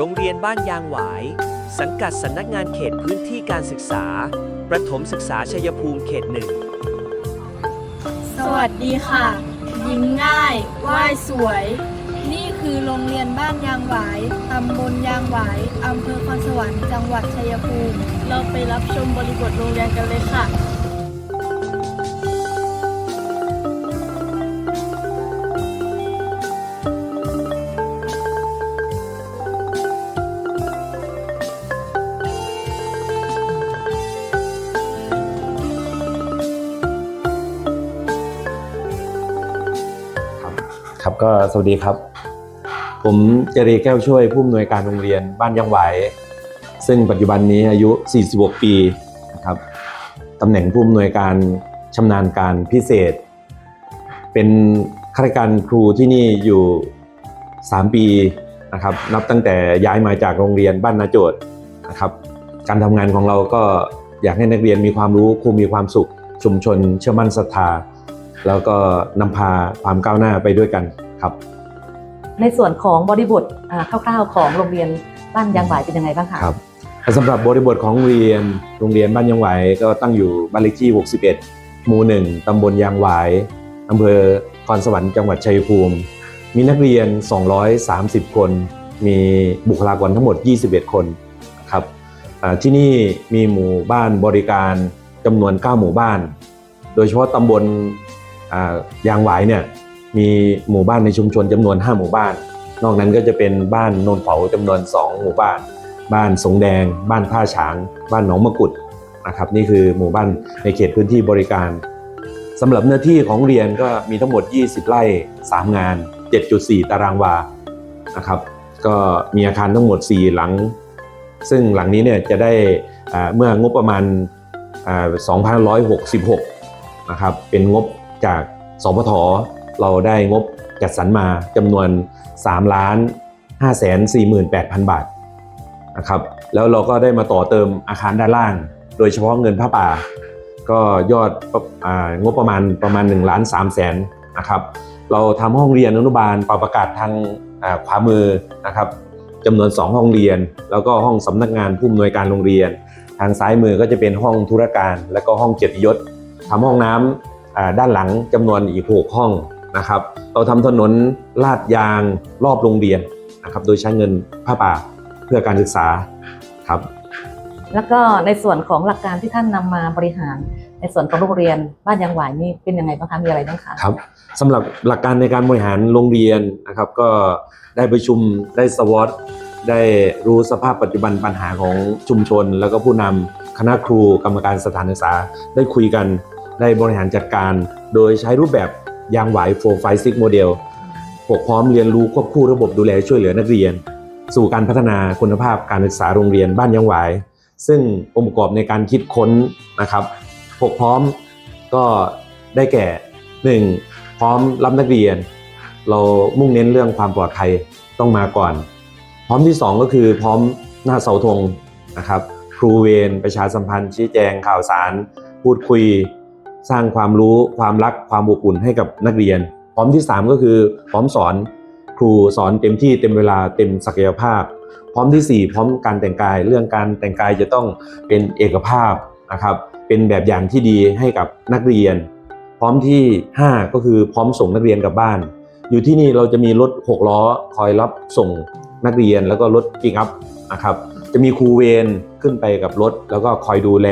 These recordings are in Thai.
โรงเรียนบ้านยางหวาย สังกัดสำนักงานเขตพื้นที่การศึกษา ประถมศึกษาชัยภูมิเขตหนึ่ง สวัสดีค่ะ ยิ้มง่ายไหว้สวย นี่คือโรงเรียนบ้านยางหวาย ตำบลยางหวาย อำเภอคอนสวรรค์ จังหวัดชัยภูมิ เราไปรับชมบริบทโรงเรียนกันเลยค่ะ ก็สวัสดีครับ ผมเจรีแก้วช่วยผู้อำนวยการโรงเรียนบ้านยังไหว ซึ่งปัจจุบันนี้อายุ 46 ปีนะครับตำแหน่งผู้อำนวยการชำนาญการพิเศษ เป็นข้าราชการครูที่นี่อยู่ 3 ปีนะครับ นับตั้งแต่ย้ายมาจากโรงเรียนบ้านนาโจทย์นะครับ การทำงานของเราก็อยากให้นักเรียนมีความรู้ครูมีความสุขชุมชนเชื่อมั่นศรัทธาแล้วก็นำพาความก้าวหน้าไปด้วยกัน ครับ ในส่วนของบริบทอ่าคร่าวๆของโรงเรียนบ้านยางหวายเป็นยังไงบ้างคะครับสำหรับบริบทของโรงเรียนโรงเรียนบ้านยางหวายก็ตั้งอยู่บ้านเลขที่ 61 หมู่ 1 ตำบลยางหวายอำเภอคอนสวรรค์จังหวัดชัยภูมิ มีนักเรียน 230 คน มีบุคลากรทั้งหมด 21 คนครับอ่าที่นี่มีหมู่บ้านบริการจำนวน 9 หมู่บ้าน โดยเฉพาะตำบลอ่ายางหวายเนี่ย มีหมู่บ้านในชุมชนจำนวน 5 หมู่บ้าน นอกนั้นก็จะเป็นบ้านโนนเผาจำนวน 2 หมู่บ้าน บ้านสงแดง บ้านท่าฉาง บ้านหนองมะกุดนะครับนี่คือหมู่บ้านในเขตพื้นที่บริการสำหรับเนื้อที่ของเรียนก็มีทั้งหมด 20 ไร่ 3 งาน 7.4 ตารางวานะครับก็มีอาคารทั้งหมด 4 หลัง ซึ่งหลังนี้เนี่ยจะได้เมื่องบประมาณอ่า2566 นะครับ เป็นงบจากสพท เราได้งบจัดสรรมาจำนวน3ล้าน5แสน48,000 บาทนะครับแล้วเราก็ได้มาต่อเติมอาคารด้านล่าง โดยเฉพาะเงินผ้าป่า ก็ยอดองบประมาณประมาณ1ล้าน3แสนนะครับเราทำห้องเรียนอนุบาลปรับประกาศทางขวามือนะครับจำนวน 2 ห้องเรียน แล้วก็ห้องสำนักงานผู้อำนวยการโรงเรียน ทางซ้ายมือก็จะเป็นห้องธุรการ และก็ห้องเกียรติยศทำห้องน้ำด้านหลังจำนวนอีก 6 ห้อง นะครับ เราทำถนนลาดยางรอบโรงเรียนนะครับ โดยใช้เงินผ้าป่าเพื่อการศึกษาครับ แล้วก็ในส่วนของหลักการที่ท่านนำมาบริหาร ในส่วนของโรงเรียนบ้านยางหวายนี่เป็นยังไงบ้างคะมีอะไรบ้างคะครับสำหรับหลักการในการบริหารโรงเรียนนะครับ ก็ได้ประชุมได้สวอตได้รู้สภาพปัจจุบันปัญหาของชุมชน แล้วก็ผู้นำคณะครูกรรมการสถานศึกษาได้คุยกันได้บริหารจัดการ โดยใช้รูปแบบ ยางหวาย4 5 6โมเดลพวกพร้อมเรียนรู้ควบคู่ระบบดูแลช่วยเหลือนักเรียน สู่การพัฒนาคุณภาพการศึกษาโรงเรียนบ้านยางหวาย ซึ่งองค์ประกอบในการคิดค้นนะครับพวกพร้อมก็ได้แก่ 1. พร้อมรับนักเรียน เรามุ่งเน้นเรื่องความปลอดภัยต้องมาก่อน พร้อมที่ 2 ก็คือพร้อมหน้าเสาธงนะครับครูเวรประชาสัมพันธ์ชี้แจงข่าวสาร พูดคุย สร้างความรู้ความรักความอบอุ่นให้กับนักเรียน พร้อมที่ 3 ก็คือพร้อมสอนครูสอนเต็มที่เต็มเวลาเต็มศักยภาพ พร้อมที่ 4 พร้อมการแต่งกาย เรื่องการแต่งกายจะต้องเป็นเอกภาพนะครับเป็นแบบอย่างที่ดีให้กับนักเรียน พร้อมที่ 5 ก็คือพร้อมส่งนักเรียนกลับบ้าน อยู่ที่นี่เราจะมีรถ 6 ล้อคอยรับส่งนักเรียนแล้วก็รถปิกอัพนะครับจะมีครูเวรขึ้นไปกับรถ แล้วก็คอยดูแล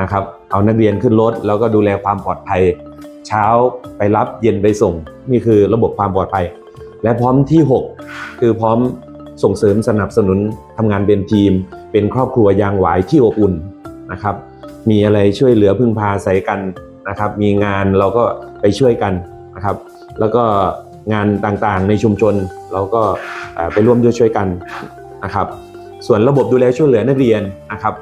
นะครับ เอานักเรียนขึ้นรถ แล้วก็ดูแลความปลอดภัย เช้าไปรับเย็นไปส่ง นี่คือระบบความปลอดภัย และพร้อมที่ 6 คือพร้อมส่งเสริมสนับสนุนทำงานเป็นทีม เป็นครอบครัวยางหวายที่อบอุ่นนะครับ มีอะไรช่วยเหลือพึ่งพาใส่กันนะครับ มีงานเราก็ไปช่วยกันนะครับ แล้วก็งานต่างๆในชุมชนเราก็ไปร่วมด้วยช่วยกันนะครับ ส่วนระบบดูแลช่วยเหลือนักเรียนนะครับ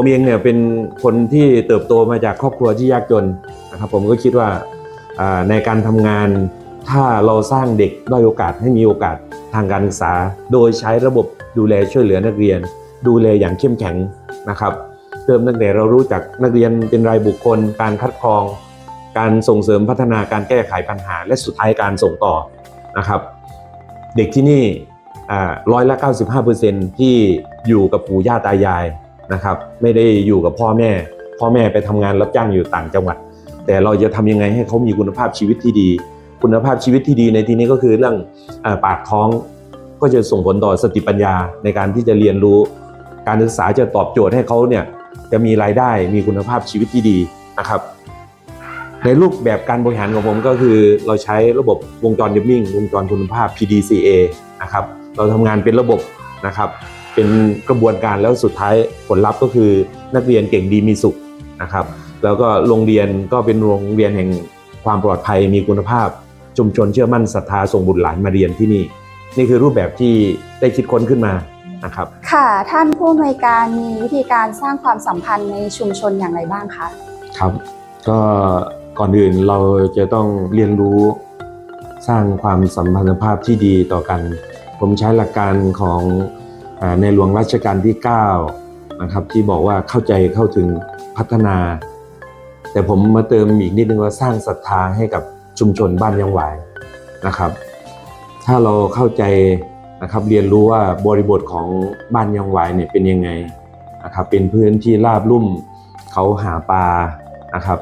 ผมเองเนี่ยเป็นคนที่เติบโตมาจากครอบครัวที่ยากจนนะครับผมก็คิดว่าในการทำงานถ้าเราสร้างเด็กด้อยโอกาสให้มีโอกาสทางการศึกษา โดยใช้ระบบดูแลช่วยเหลือนักเรียน ดูแลอย่างเข้มแข็งนะครับเริ่มตั้งแต่เรารู้จักนักเรียนเป็นรายบุคคล การคัดกรอง การส่งเสริมพัฒนาการแก้ไขปัญหา และสุดท้ายการส่งต่อนะครับเด็กที่นี่ร้อยละ 95%ที่อยู่กับปู่ย่าตายาย นะครับ ไม่ได้อยู่กับพ่อแม่ พ่อแม่ไปทำงานรับจ้างอยู่ต่างจังหวัด แต่เราจะทำยังไงให้เขามีคุณภาพชีวิตที่ดี คุณภาพชีวิตที่ดีในที่นี้ก็คือเรื่องอปากท้องก็จะส่งผลต่อสติปัญญาในการที่จะเรียนรู้ การศึกษาจะตอบโจทย์ให้เขาเนี่ยจะมีรายได้มีคุณภาพชีวิตที่ดีนะครับ ในรูปแบบการบริหารของผมก็คือ เราใช้ระบบวงจรเดมมิ่งวงจรคุณภาพ PDCA นะครับเราทำงานเป็นระบบนะครับ เป็นกระบวนการแล้วสุดท้ายผลลัพธ์ก็คือนักเรียนเก่งดีมีสุขนะครับ แล้วก็โรงเรียนก็เป็นโรงเรียนแห่งความปลอดภัยมีคุณภาพ ชุมชนเชื่อมั่นศรัทธาส่งบุตรหลานมาเรียนที่นี่ นี่คือรูปแบบที่ได้คิดค้นขึ้นมานะครับ ค่ะท่านผู้อำนวยการมีวิธีการสร้างความสัมพันธ์ในชุมชนอย่างไรบ้างคะครับ ก็ก่อนอื่นเราจะต้องเรียนรู้สร้างความสัมพันธภาพที่ดีต่อกัน ผมใช้หลักการของอา ในหลวงรัชกาลที่9นะครับที่บอกว่าเข้าใจเข้าถึงพัฒนา แต่ผมมาเติมอีกนิดนึงว่าสร้างศรัทธาให้กับชุมชนบ้านยังหวายนะครับ ถ้าเราเข้าใจนะครับเรียนรู้ว่าบริบทของบ้านยังหวายเนี่ยเป็นยังไงนะครับเป็นพื้นที่ราบลุ่มเขาหาปลานะครับ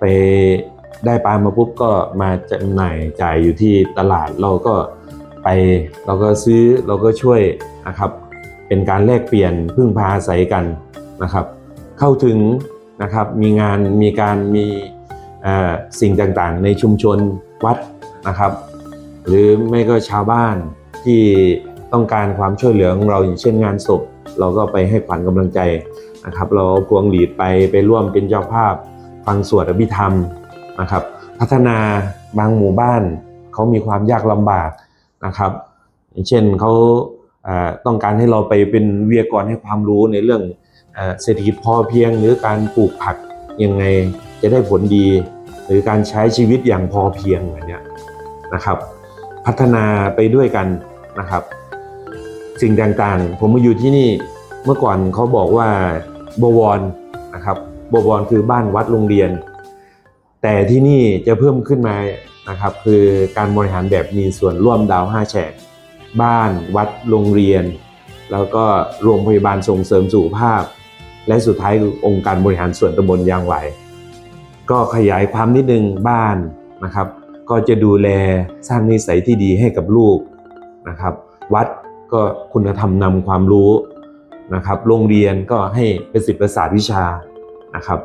ไปได้ปลามาปุ๊บก็มาจำหน่ายจ่ายอยู่ที่ตลาดเราก็ไปเราก็ซื้อเราก็ช่วยนะครับ เป็นการแลกเปลี่ยนพึ่งพาอาศัยกันนะครับ เข้าถึงนะครับมีงานมีการมีสิ่งต่างๆ ในชุมชนวัดนะครับ หรือไม่ก็ชาวบ้านที่ต้องการความช่วยเหลือของเราอย่างเช่นงานศพ เราก็ไปให้ขวัญกำลังใจนะครับ เราพวงหลีดไปไปร่วมเป็นเจ้าภาพฟังสวดอภิธรรมนะครับ พัฒนาบางหมู่บ้านเขามีความยากลำบากนะครับ เช่นเขา ต้องการให้เราไปเป็นวิทยากรให้ความรู้ในเรื่องเศรษฐกิจพอเพียง หรือการปลูกผักยังไงจะได้ผลดี หรือการใช้ชีวิตอย่างพอเพียงแบบเนี้ยนะครับ พัฒนาไปด้วยกันนะครับ สิ่งต่างๆ ผมมาอยู่ที่นี่เมื่อก่อนเขาบอกว่าบวรนะครับบวรคือบ้านวัดโรงเรียน แต่ที่นี่จะเพิ่มขึ้นมานะครับ คือการบริหารแบบมีส่วนร่วมดาวห้าแฉก บ้านวัดโรงเรียน แล้วก็โรงพยาบาลส่งเสริมสุขภาพ และสุดท้ายคือองค์การบริหารส่วนตำบลยางไหว ก็ขยายความนิดนึงบ้านนะครับ ก็จะดูแลสร้างนิสัยที่ดีให้กับลูกนะครับ วัดก็คุณธรรมนำความรู้นะครับ โรงเรียนก็ให้เป็นศิษย์ประสาทวิชานะครับ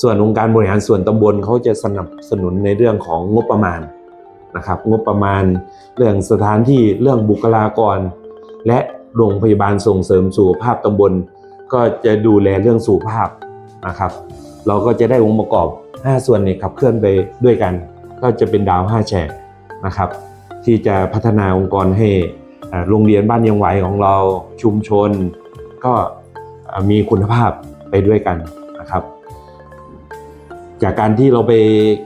ส่วนองค์การบริหารส่วนตำบลเขาจะสนับสนุนในเรื่องของงบประมาณ นะครับ งบประมาณเรื่องสถานที่เรื่องบุคลากร และโรงพยาบาลส่งเสริมสุขภาพตำบล ก็จะดูแลเรื่องสุขภาพนะครับ เราก็จะได้องค์ประกอบ 5 ส่วนนี้ขับเคลื่อนไปด้วยกัน ก็จะเป็นดาว 5 แฉกนะครับ ที่จะพัฒนาองค์กรให้โรงเรียนบ้านยังไหวของเราชุมชน ก็มีคุณภาพไปด้วยกันนะครับ จากการที่เราไป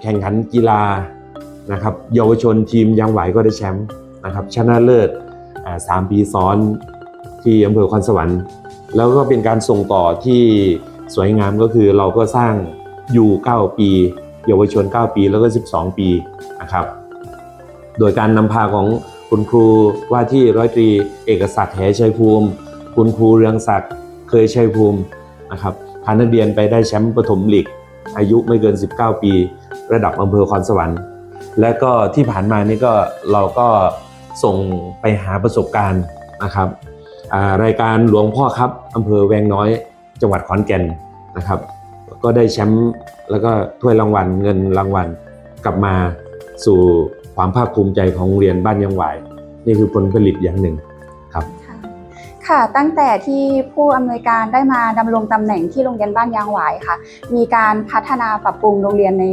แข่งขันกีฬา นะครับเยาวชนทีมยังไหวก็ได้แชมป์นะครับชนะเลิศอ่าสามปีซ้อนที่อำเภอคอนสวรรค์ แล้วก็เป็นการส่งต่อที่สวยงามก็คือเราก็สร้างอยู่ 9 ปี เยาวชน 9 ปีแล้วก็ 12 ปีนะครับโดยการนำพาของคุณครูว่าที่ร้อยตรีเอกศักดิ์แหชัยภูมิ คุณครูเรืองศักดิ์เคยชัยภูมินะครับพานักเรียนไปได้แชมป์ปฐมลีกอายุไม่เกิน 19 ปี ระดับอำเภอคอนสวรรค์ และก็ที่ผ่านมานี่ก็เราก็ส่งไปหาประสบการณ์นะครับอ่ารายการหลวงพ่อครับอำเภอแวงน้อยจังหวัดขอนแก่นนะครับ ก็ได้แชมป์แล้วก็ถ้วยรางวัลเงินรางวัลกลับมาสู่ความภาคภูมิใจของโรงเรียนบ้านยังหวายนี่คือผลผลิตอย่างหนึ่งครับค่ะค่ะตั้งแต่ที่ผู้อำนวยการได้มาดำรงตำแหน่งที่โรงเรียนบ้านยางหวายค่ะ มีการพัฒนาปรับปรุงโรงเรียนใน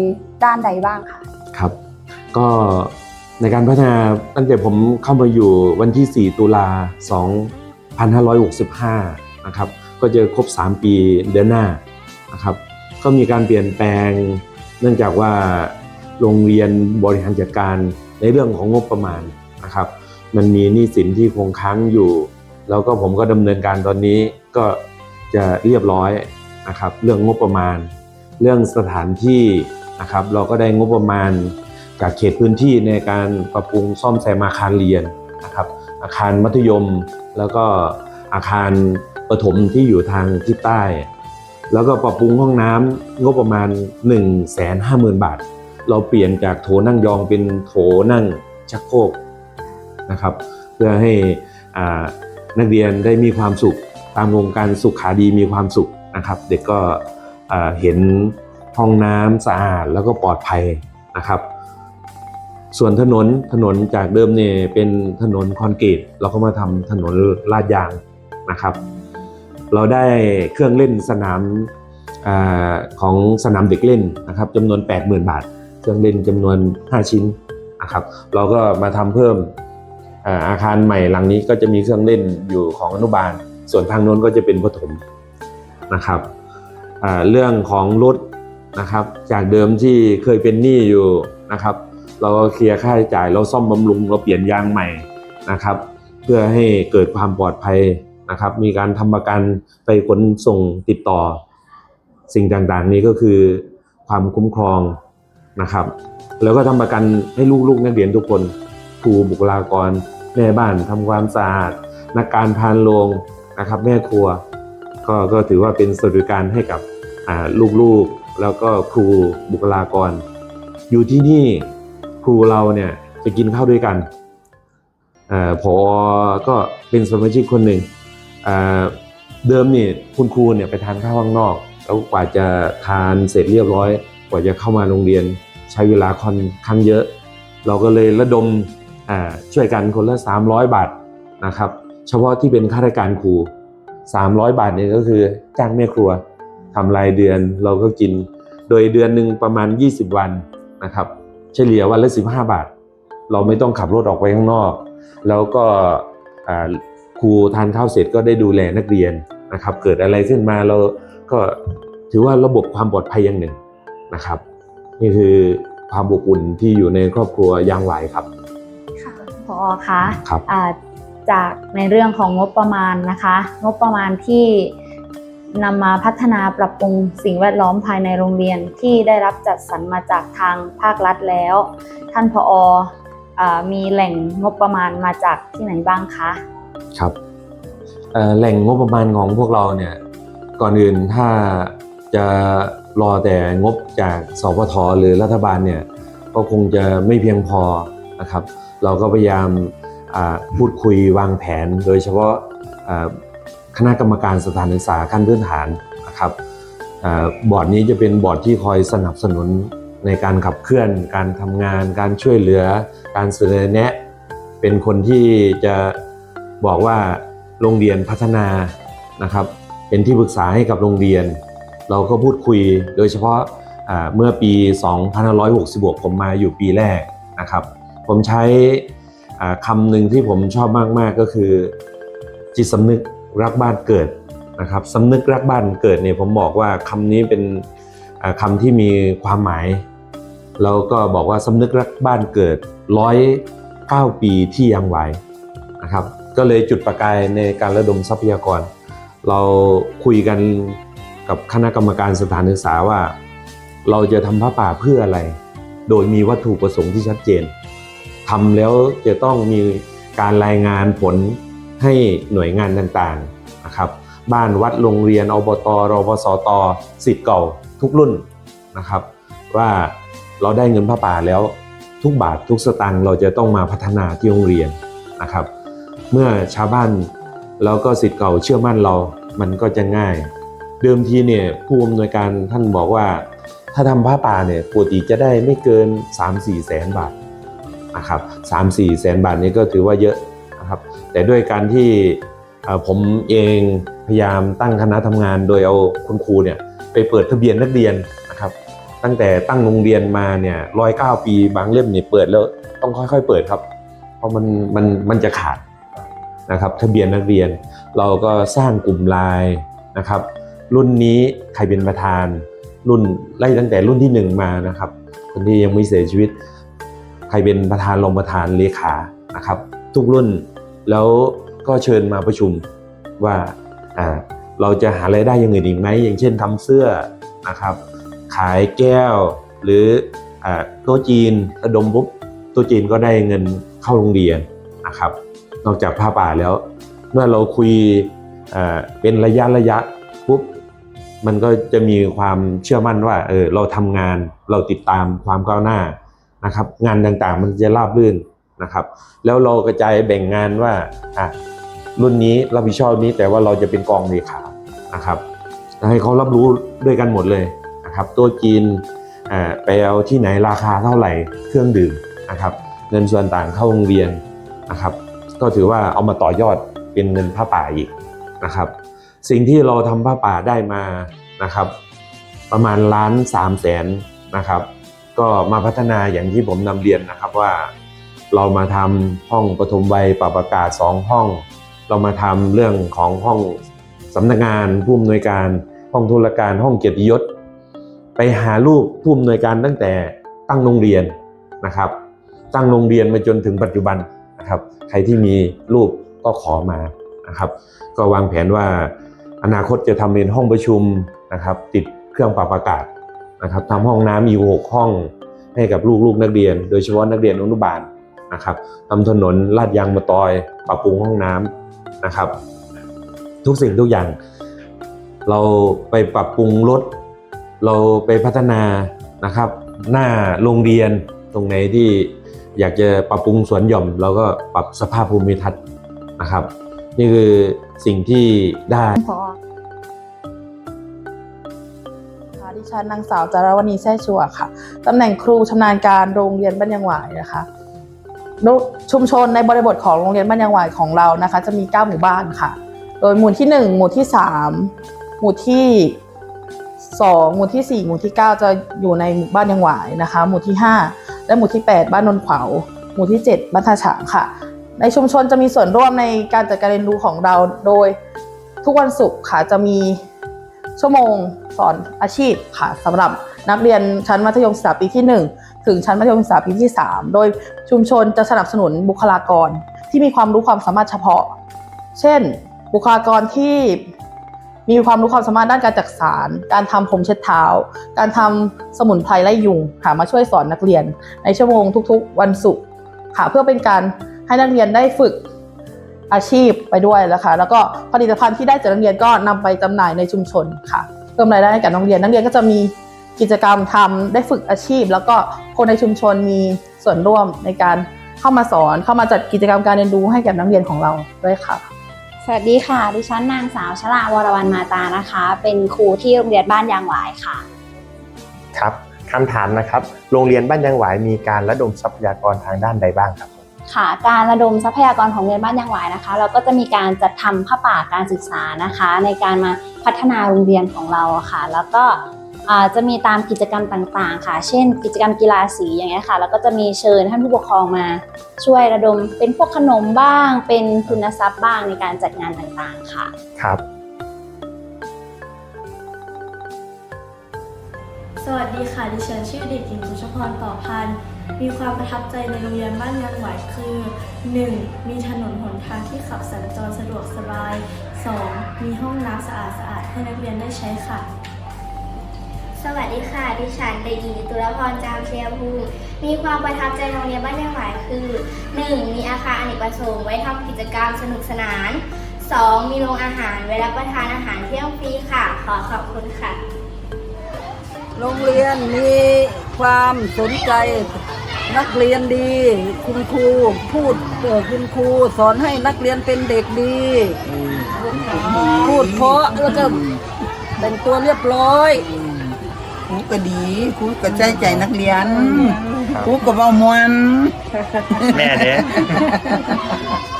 ด้านใดบ้างคะครับ ก็ในการพัฒนาตั้งแต่ผมเข้ามาอยู่วันที่ 4 ตุลา 2565 นะครับ ก็จะครบ 3 ปีเดือนหน้านะครับ ก็มีการเปลี่ยนแปลง เนื่องจากว่าโรงเรียนบริหารจัดการในเรื่องของงบประมาณนะครับ มันมีหนี้สินที่คงค้างอยู่ แล้วก็ผมก็ดำเนินการตอนนี้ก็จะเรียบร้อยนะครับ เรื่องงบประมาณ เรื่องสถานที่นะครับ เราก็ได้งบประมาณ จากเขตพื้นที่ในการปรับปรุงซ่อมแซมอาคารเรียนนะครับอาคารมัธยม แล้วก็อาคารประถมที่อยู่ทางทิศใต้ แล้วก็ปรับปรุงห้องน้ำงบประมาณ 1 5 0 0 0 0 บาท เราเปลี่ยนจากโถนั่งยองเป็นโถนั่งชักโครกนะครับเพื่อให้นักเรียนได้มีความสุขตามโครงการสุขขาดีมีความสุขนะครับ เด็กก็เห็นห้องน้ำสะอาดแล้วก็ปลอดภัยนะครับ ส่วนถนนถนนจากเดิมเนี่ยเป็นถนนคอนกรีตเราก็มาทำถนนลาดยางนะครับ เราได้เครื่องเล่นสนามอาของสนามเด็กเล่นนะครับจำนวน 80,000 บาท เครื่องเล่นจำนวน 5 ชิ้นนะครับเราก็มาทำเพิ่มอาอาคารใหม่หลังนี้ก็จะมีเครื่องเล่นอยู่ของอนุบาล ส่วนทางโน้นก็จะเป็นประถมนะครับอ่าเรื่องของรถนะครับจากเดิมที่เคยเป็นหนี้อยู่นะครับ เราก็เคลียร์ค่าใช้จ่าย เราซ่อมบำรุงเราเปลี่ยนยางใหม่นะครับ เพื่อให้เกิดความปลอดภัยนะครับ มีการทำประกันไปขนส่งติดต่อ สิ่งต่างๆ นี้ก็คือความคุ้มครองนะครับ แล้วก็ทำประกันให้ลูกๆนักเรียนทุกคนครูบุคลากรแม่บ้านทำความสะอาดนักการพานโรงนะครับ แม่ครัวก็ก็ถือว่าเป็นสวัสดิการให้กับลูกๆ แล้วก็ครูบุคลากร อยู่ที่นี่ ครูเราเนี่ยจะกินข้าวด้วยกันอพอก็เป็นสมาชิกคนหนึ่งเดิมนี่คุณครูเนี่ยไปทานข้าวข้างนอก แล้วกว่าจะทานเสร็จเรียบร้อย กว่าจะเข้ามาโรงเรียน ใช้เวลาค่อนข้างเยอะ เราก็เลยระดมช่วยกันคนละ 300 บาทนะครับ เฉพาะที่เป็นข้าราชการครู 300 บาทเนี่ยก็คือจ้างแม่ครัวทำรายเดือนเราก็กิน โดยเดือนหนึ่งประมาณ 20 วันนะครับ เฉลี่ยวันละ 15 บาท เราไม่ต้องขับรถออกไปข้างนอก แล้วก็อ่าครูทานข้าวเสร็จก็ได้ดูแลนักเรียนนะครับ เกิดอะไรขึ้นมาเราก็ถือว่าระบบความปลอดภัยอย่างหนึ่งนะครับ นี่คือความอบอุ่นที่อยู่ในครอบครัวยางหวายครับค่ะพอคะครับอ่าจากในเรื่องของงบประมาณนะคะ งบประมาณที่ นำมาพัฒนาปรับปรุงสิ่งแวดล้อมภายในโรงเรียนที่ได้รับจัดสรรมาจากทางภาครัฐแล้ว ท่านผออมีแหล่งงบประมาณมาจากที่ไหนบ้างคะ ครับแหล่งงบประมาณของพวกเราเนี่ยก่อนอื่นถ้าจะรอแต่งบจากสพทหรือรัฐบาลเนี่ยก็คงจะไม่เพียงพอนะครับ เราก็พยายามพูดคุยวางแผนโดยเฉพาะ คณะกรรมการสถานศึกษาขั้นพื้นฐานนะครับอบอร์ดนี้จะเป็นบอร์ดที่คอยสนับสนุนในการขับเคลื่อน การทำงาน การช่วยเหลือ การเสนอแนะ เป็นคนที่จะบอกว่าโรงเรียนพัฒนานะครับ เป็นที่ปรึกษาให้กับโรงเรียน เราก็พูดคุยโดยเฉพาะเมื่อปี 2566 ผมมาอยู่ปีแรกนะครับ ผมใช้คำหนึ่งที่ผมชอบมาก ๆ ก็คือจิตสำนึก รักบ้านเกิดนะครับสำนึกรักบ้านเกิดเนี่ยผมบอกว่าคำนี้เป็นคำที่มีความหมาย แล้วก็บอกว่าสำนึกรักบ้านเกิดร้อยเก้าปีที่ยังไหวนะครับก็เลยจุดประกายในการระดมทรัพยากร เราคุยกันกับคณะกรรมการสถานศึกษาว่า เราจะทำพระป่าเพื่ออะไร โดยมีวัตถุประสงค์ที่ชัดเจนทำแล้วจะต้องมีการรายงานผล ให้หน่วยงานต่างๆนะครับบ้านวัดโรงเรียนอบตรพสตสิทธิ์เก่าทุกรุ่นนะครับ ว่าเราได้เงินพระป่าแล้วทุกบาททุกสตางค์เราจะต้องมาพัฒนาที่โรงเรียนนะครับ เมื่อชาวบ้านแล้วก็สิทธิ์เก่าเชื่อมั่นเรามันก็จะง่าย เดิมทีเนี่ยผู้อำนวยการท่านบอกว่า ถ้าทำผ้าป่าเนี่ยปกติจะได้ไม่เกิน 3-4 แสนบาทนะครับ3-4แสนบาทนี้ก็ถือว่าเยอะ แต่ด้วยการที่ผมเองพยายามตั้งคณะทำงานโดยเอาคุณครูเนี่ยไปเปิดทะเบียนนักเรียนนะครับ ตั้งแต่ตั้งโรงเรียนมาเนี่ยร้อยเก้าปีบางเล่มเนี่ยเปิดแล้วต้องค่อย ๆ เปิดครับ เพราะมันมันมันจะขาดนะครับทะเบียนนักเรียน เราก็สร้างกลุ่มไลน์นะครับ รุ่นนี้ใครเป็นประธาน รุ่นไล่ตั้งแต่รุ่นที่หนึ่งมานะครับ คนที่ยังไม่เสียชีวิต ใครเป็นประธานรองประธานเลขานะครับ ทุกรุ่น แล้วก็เชิญมาประชุมว่าเราจะหารายได้อย่างอื่นอีกไหมอย่างเช่นทำเสื้อนะครับขายแก้วหรือโต๊ะจีนระดมปุ๊บโต๊ะจีนก็ได้เงินเข้าโรงเรียนนะครับ นอกจากผ้าป่าแล้ว เมื่อเราคุยเป็นระยะระยะปุ๊บมันก็จะมีความเชื่อมั่นว่าเออเราทำงานเราติดตามความก้าวหน้านะครับ งานต่างๆมันจะราบรื่น นะครับ แล้วเรากระจายแบ่งงานว่าอะรุ่นนี้รับผิดชอบนี้แต่ว่าเราจะเป็นกองเลขานะครับให้เขารับรู้ด้วยกันหมดเลยนะครับตัวจีนไปเอาที่ไหนราคาเท่าไหร่เครื่องดื่มนะครับเงินส่วนต่างเข้าโรงเรียนนะครับก็ถือว่าเอามาต่อยอดเป็นเงินผ้าป่าอีกนะครับ สิ่งที่เราทำผ้าป่าได้มานะครับ ประมาณล้านสามแสนนะครับ ก็มาพัฒนาอย่างที่ผมนำเรียนนะครับว่า เรามาทำห้องปฐมวัยปรับอากาศสองห้อง เรามาทำเรื่องของห้องสำนักงานผู้อำนวยการห้องธุรการห้องเกียรติยศ ไปหาลูกผู้อำนวยการตั้งแต่ตั้งโรงเรียนนะครับ ตั้งโรงเรียนมาจนถึงปัจจุบันนะครับ ใครที่มีลูกก็ขอมานะครับ ก็วางแผนว่าอนาคตจะทำเป็นห้องประชุมนะครับ ติดเครื่องปรับอากาศนะครับทำห้องน้ำมีหกห้องให้กับลูกๆนักเรียน โดยเฉพาะนักเรียนอนุบาล นะครับทำถนนลาดยางมะตอย ปรับปรุงห้องน้ำนะครับ ทุกสิ่งทุกอย่าง เราไปปรับปรุงรถ เราไปพัฒนานะครับ หน้าโรงเรียนตรงไหนที่อยากจะปรับปรุงสวนหย่อมเราก็ปรับสภาพภูมิทัศน์นะครับ นี่คือสิ่งที่ได้ค่ะดิฉันนางสาวจารวณีแซ่ชัวค่ะ ตำแหน่งครูชำนาญการโรงเรียนบ้านยางหวายนะคะ ชุมชนในบริบทของโรงเรียนบ้านยางหวายของเรานะคะ จะมี 9 หมู่บ้านค่ะ โดยหมู่ที่ 1 หมู่ที่ 3 หมู่ที่ 2 หมู่ที่ 4 หมู่ที่ 9 จะอยู่ในหมู่บ้านยางหวายนะคะ หมู่ที่ 5 และหมู่ที่ 8 บ้านนนขวาวหมู่ที่ 7 บ้านท่าฉางค่ะ ในชุมชนจะมีส่วนร่วมในการจัดการเรียนรู้ของเรา โดยทุกวันศุกร์ค่ะจะมีชั่วโมงสอนอาชีพค่ะสำหรับนักเรียนชั้นมัธยมศึกษาปีที่ 1 ถึงชั้นมัธยมศึกษาปีที่ 3 โดยชุมชนจะสนับสนุนบุคลากรที่มีความรู้ความสามารถเฉพาะ เช่น บุคลากรที่มีความรู้ความสามารถด้านการจักสาร การทำผมเช็ดเท้า การทำสมุนไพรไล่ยุงค่ะมาช่วยสอนนักเรียน ในชั่วโมงทุกๆ วันศุกร์ค่ะเพื่อเป็นการให้นักเรียนได้ฝึกอาชีพไปด้วยนะคะ แล้วก็ผลิตภัณฑ์ที่ได้จากนักเรียนก็นำไปจำหน่ายในชุมชนค่ะเพิ่มรายได้ให้กับนักเรียนนักเรียนก็จะมี กิจกรรมทำได้ฝึกอาชีพ แล้วก็คนในชุมชนมีส่วนร่วมในการเข้ามาสอนเข้ามาจัดกิจกรรมการเรียนรู้ให้กับนักเรียนของเราด้วยค่ะ สวัสดีค่ะ ดิฉันนางสาวชลาวรวรรณมาตานะคะ เป็นครูที่โรงเรียนบ้านยางหวายค่ะ ครับคำถามนะครับ โรงเรียนบ้านยางหวายมีการระดมทรัพยากรทางด้านใดบ้างครับค่ะการระดมทรัพยากรของโรงเรียนบ้านยางหวายนะคะ เราก็จะมีการจัดทำผ้าป่าการศึกษานะคะ ในการมาพัฒนาโรงเรียนของเราอะค่ะ แล้วก็อ่า จะมีตามกิจกรรมต่างๆ ค่ะ เช่น กิจกรรมกีฬาสีอย่างเงี้ยค่ะ แล้วก็จะมีเชิญท่านผู้ปกครองมา ช่วยระดมเป็นพวกขนมบ้าง เป็นทุนทรัพย์บ้างในการจัดงานต่างๆ ค่ะ ครับ สวัสดีค่ะ ดิฉันชื่อเด็กหญิงสุชพรต่อพันธ์ มีความประทับใจในโรงเรียนบ้านยางหวายคือ 1. มีถนนหนทางที่ขับสัญจรสะดวกสบาย 2. มีห้องน้ำสะอาดสะอาดๆให้นักเรียนได้ใช้ค่ะ สวัสดีค่ะ ดิฉันเด็กหญิงตุลพรจามเชียภูมิ มีความประทับใจโรงเรียนบ้านยางหวายคือ 1. มีอาคารอเนกประสงค์ไว้ทำกิจกรรมสนุกสนาน 2. มีโรงอาหารไว้รับประทานอาหารเที่ยงฟรีค่ะ ขอขอบคุณค่ะ โรงเรียนมีความสนใจนักเรียนดี คุณครูพูดเอ่อคุณครูสอนให้นักเรียนเป็นเด็กดี พูดเพราะแล้วก็แต่งตัวเรียบร้อยค รูก็ดีครูก็ใจใจนักเรียนครูก็เว้ามวนแม่เด้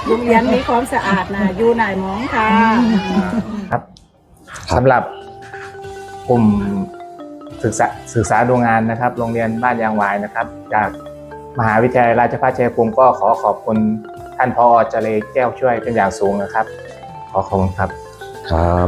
โรงเรียนมีความสะอาดนะอยู่ไหนมองค่ะครับสำหรับกลุ่มศึกษาศึกษาดูงานนะครับ โรงเรียนบ้านยางหวายนะครับ จากมหาวิทยาลัยราชภัฏชัยภูมิก็ขอขอบคุณท่านพอเจเลแก้วช่วยเป็นอย่างสูงนะครับ ขอขอบคุณครับครับ